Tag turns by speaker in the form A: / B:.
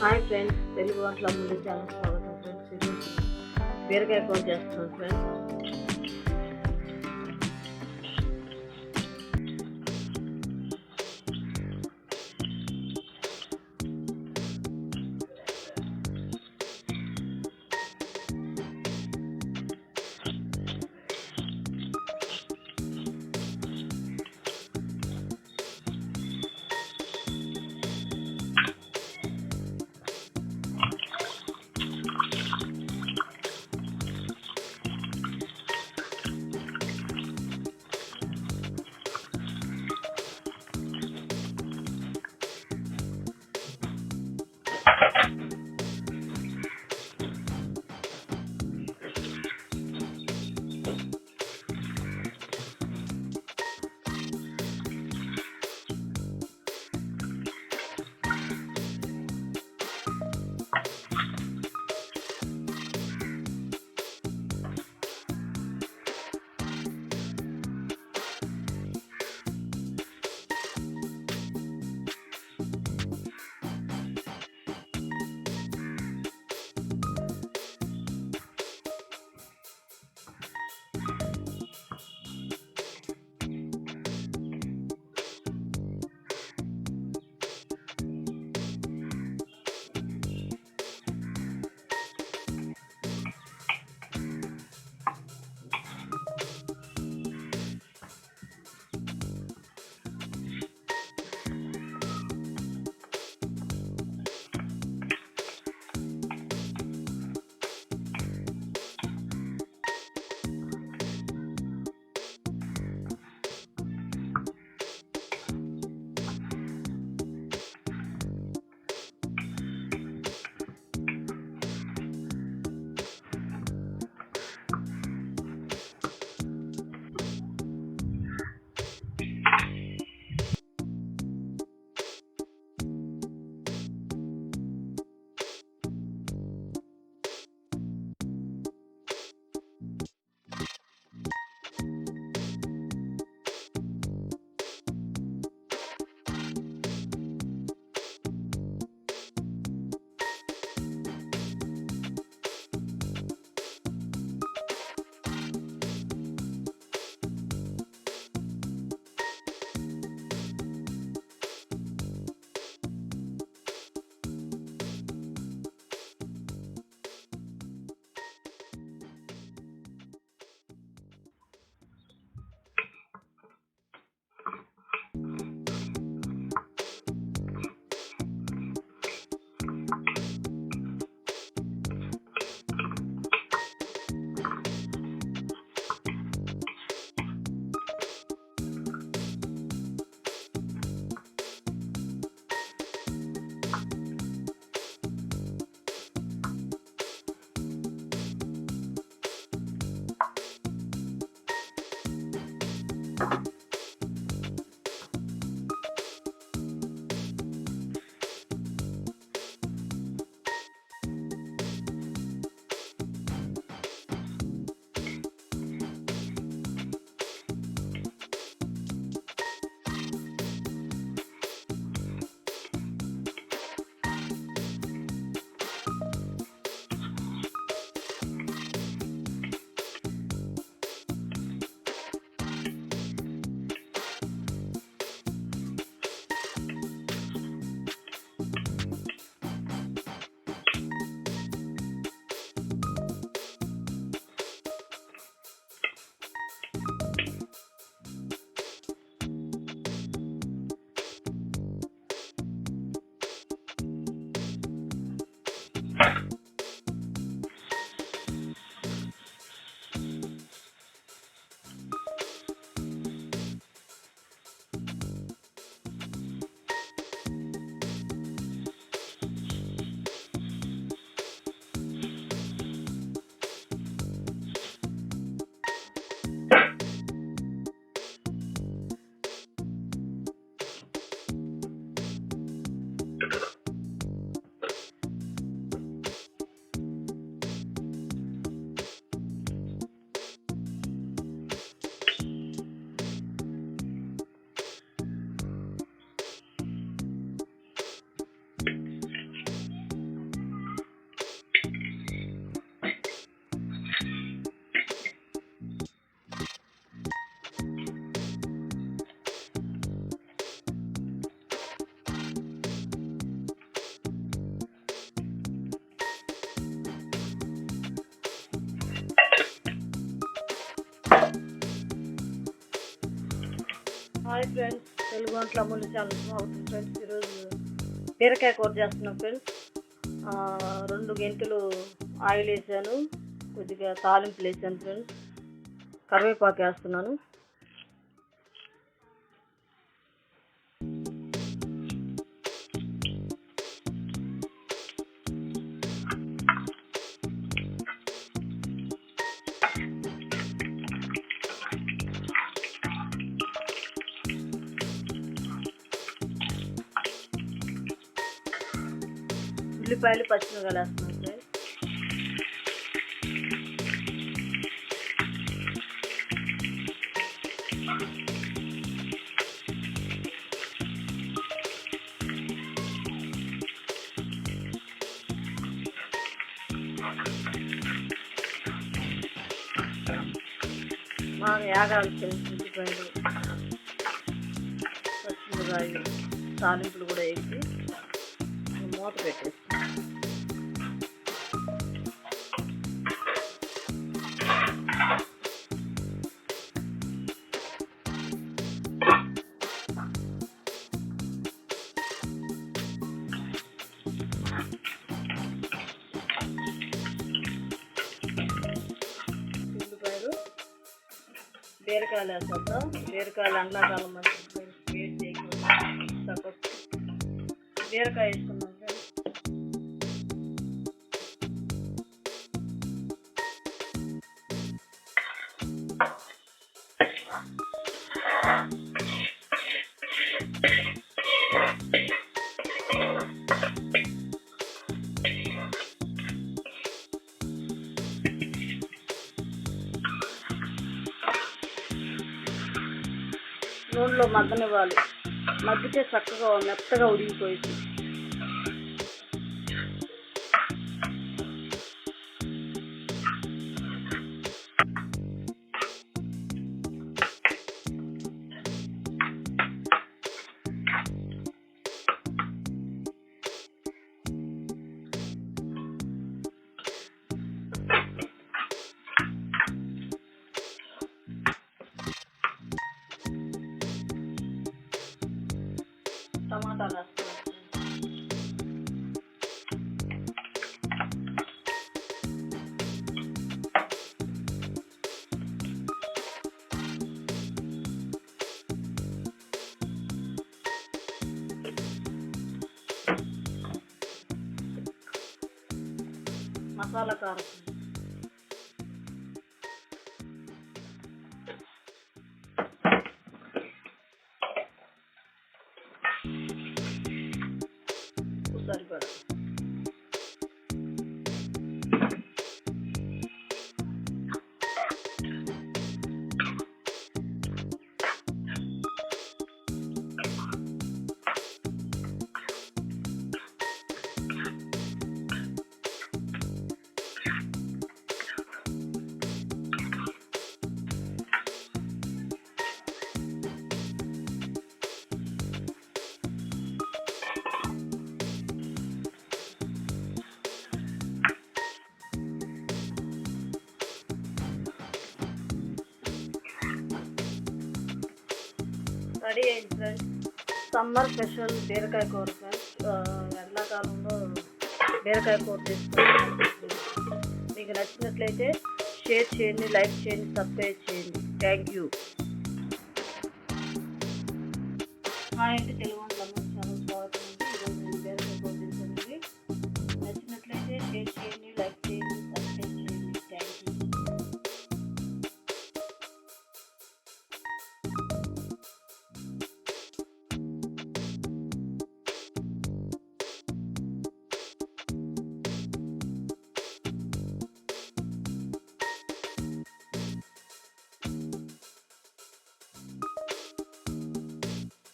A: Hi friends Telugu వంటల ముందు channel స్వాగతం ఫ్రెండ్స్ ఈరోజు బీరకాయ కూర చేస్తున్నాను ఫ్రెండ్స్ you ఫ్రెండ్స్ తెలుగు వంటల అమూల్య ఛానల్ స్వాగతం ఫ్రెండ్స్ ఈరోజు బీరకాయ కూర చేస్తున్నాం ఫ్రెండ్స్ ఆ, రెండు గంటలు ఆయిల్ వేసాను కొద్దిగా తాలింపులు వేసాను ఫ్రెండ్స్ కరివేపాకు వేస్తున్నాను. ఉల్లిపాయలు పచ్చిమిరకాయలు వేస్తున్నాం సార్. బాగా ఉల్లిపాయలు పచ్చిమిరకాయలు తాలింపులు కూడా వేసి మూత పెట్టేసి బీరకాయలు వేసేద్దాం. బీరకాయలు ఎండాకాలం మంచి వేడి చేయకుండా తక్కువ బీరకాయ వేసుకున్నాం ఫ్రెండ్స్. మగ్గనివ్వాలి మగ్గితే చక్కగా మెత్తగా ఉడిగిపోయింది. மசாலா காரம். சாரி பாருங்க రెడీ అయింది ఫ్రెండ్స్ సమ్మర్ స్పెషల్ బీరకాయ కూర ఫ్రెండ్స్ ఆ, ఎండాకాలంలో బీరకాయ కూర చేసుకుంటాం మీకు నచ్చినట్లయితే షేర్ చేయండి లైక్ చేయండి సబ్స్క్రైబ్ చేయండి. థ్యాంక్ యూ హాయ్ ఇంటి తెలుగు